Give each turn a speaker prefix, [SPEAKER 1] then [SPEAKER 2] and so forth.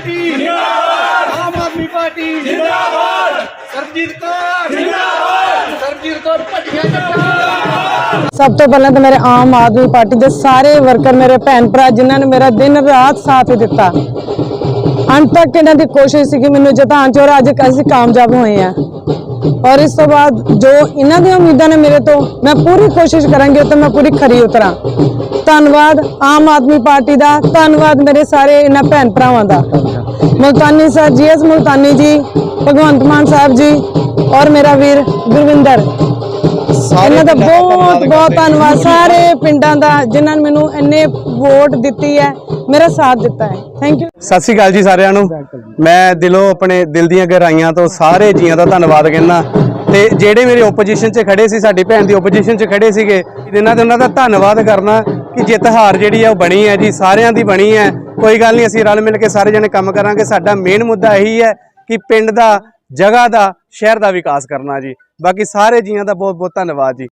[SPEAKER 1] Party. ਜਿੰਦਾਬਾਦ। Aam Aadmi party. ਜਿੰਦਾਬਾਦ। ਸਰਜੀਤ ਕੌਰ। ਜਿੰਦਾਬਾਦ। ਸਰਜੀਤ ਕੌਰ ਭੱਟੀਆਂ ਜਿੰਦਾਬਾਦ।
[SPEAKER 2] ਸਭ ਤੋਂ ਪਹਿਲਾਂ ਤਾਂ ਮੇਰੇ ਆਮ ਆਦਮੀ ਪਾਰਟੀ ਦੇ ਸਾਰੇ ਵਰਕਰ ਮੇਰੇ ਭੈਣ ਭਰਾ ਜਿਨ੍ਹਾਂ ਨੇ ਮੇਰਾ ਦਿਨ ਰਾਤ ਸਾਥ ਦਿੱਤਾ। ਅੰਤ ਤੱਕ ਇਹਨਾਂ ਦੀ ਕੋਸ਼ਿਸ਼ ਸੀ ਕਿ ਮੈਨੂੰ ਜਿਤਾਉਣ ਚ ਔਰ ਅੱਜ ਅਸੀਂ ਕਾਮਯਾਬ ਹੋਏ ਆ ਔਰ ਇਸ ਤੋਂ ਬਾਅਦ ਜੋ ਇਹਨਾਂ ਦੀਆਂ ਉਮੀਦਾਂ ਨੇ ਮੇਰੇ ਤੋਂ, ਮੈਂ ਪੂਰੀ ਕੋਸ਼ਿਸ਼ ਕਰਾਂਗੀ ਤੇ ਮੈਂ ਪੂਰੀ ਖਰੀ ਉਤਰਾਂ। ਧੰਨਵਾਦ ਆਮ ਆਦਮੀ ਪਾਰਟੀ ਦਾ, ਧੰਨਵਾਦ ਮੇਰੇ ਸਾਰੇ ਇਹਨਾਂ ਭੈਣ ਭਰਾਵਾਂ ਦਾ। ਮੁਲਤਾਨੀ ਸਰ ਜੀਐਸ ਮੁਲਤਾਨੀ ਜੀ, ਭਗਵੰਤ ਮਾਨ ਸਾਹਿਬ ਜੀ ਔਰ ਮੇਰਾ ਵੀਰ ਗੁਰਵਿੰਦਰ ਇਹਨਾਂ ਦਾ ਬਹੁਤ ਬਹੁਤ ਧੰਨਵਾਦ। ਸਾਰੇ ਪਿੰਡਾਂ ਦਾ ਜਿਨ੍ਹਾਂ ਨੇ ਮੈਨੂੰ ਇੰਨੇ ਵੋਟ ਦਿੱਤੀ ਹੈ ਮੇਰਾ ਸਾਥ ਦਿੱਤਾ ਹੈ। ਥੈਂਕ ਯੂ
[SPEAKER 3] ਸਤਿ ਸ੍ਰੀ ਅਕਾਲ ਜੀ ਸਾਰਿਆਂ ਨੂੰ। ਮੈਂ ਦਿਲੋਂ ਆਪਣੇ ਦਿਲ ਦੀਆਂ ਗਹਿਰਾਈਆਂ ਤੋਂ ਸਾਰੇ ਜੀਆਂ ਦਾ ਧੰਨਵਾਦ ਕਹਿੰਦਾ। ਤੇ ਜਿਹੜੇ ਮੇਰੇ ਓਪੋਜੀਸ਼ਨ 'ਚ ਖੜੇ ਸੀ ਸਾਡੀ ਭੈਣ ਦੀ ਓਪੋਜੀਸ਼ਨ 'ਚ ਖੜੇ ਸੀਗੇ ਇਹਨਾਂ ਦੇ ਉਹਨਾਂ ਦਾ ਧੰਨਵਾਦ ਕਰਨਾ ਕਿ ਜਿੱਤ ਹਾਰ ਜਿਹੜੀ ਹੈ ਉਹ ਬਣੀ ਹੈ ਜੀ ਸਾਰਿਆਂ ਦੀ ਬਣੀ ਹੈ। ਕੋਈ ਗੱਲ ਨਹੀਂ ਅਸੀਂ ਰਲ ਮਿਲ ਕੇ ਸਾਰੇ ਜਣੇ ਕੰਮ ਕਰਾਂਗੇ। ਸਾਡਾ ਮੇਨ ਮੁੱਦਾ ਇਹੀ ਹੈ ਕਿ ਪਿੰਡ ਦਾ ਜਗ੍ਹਾ ਦਾ, ਸ਼ਹਿਰ ਦਾ ਵਿਕਾਸ ਕਰਨਾ ਜੀ। ਬਾਕੀ ਸਾਰੇ ਜੀਆਂ ਦਾ ਬਹੁਤ ਬਹੁਤ ਧੰਨਵਾਦ ਜੀ।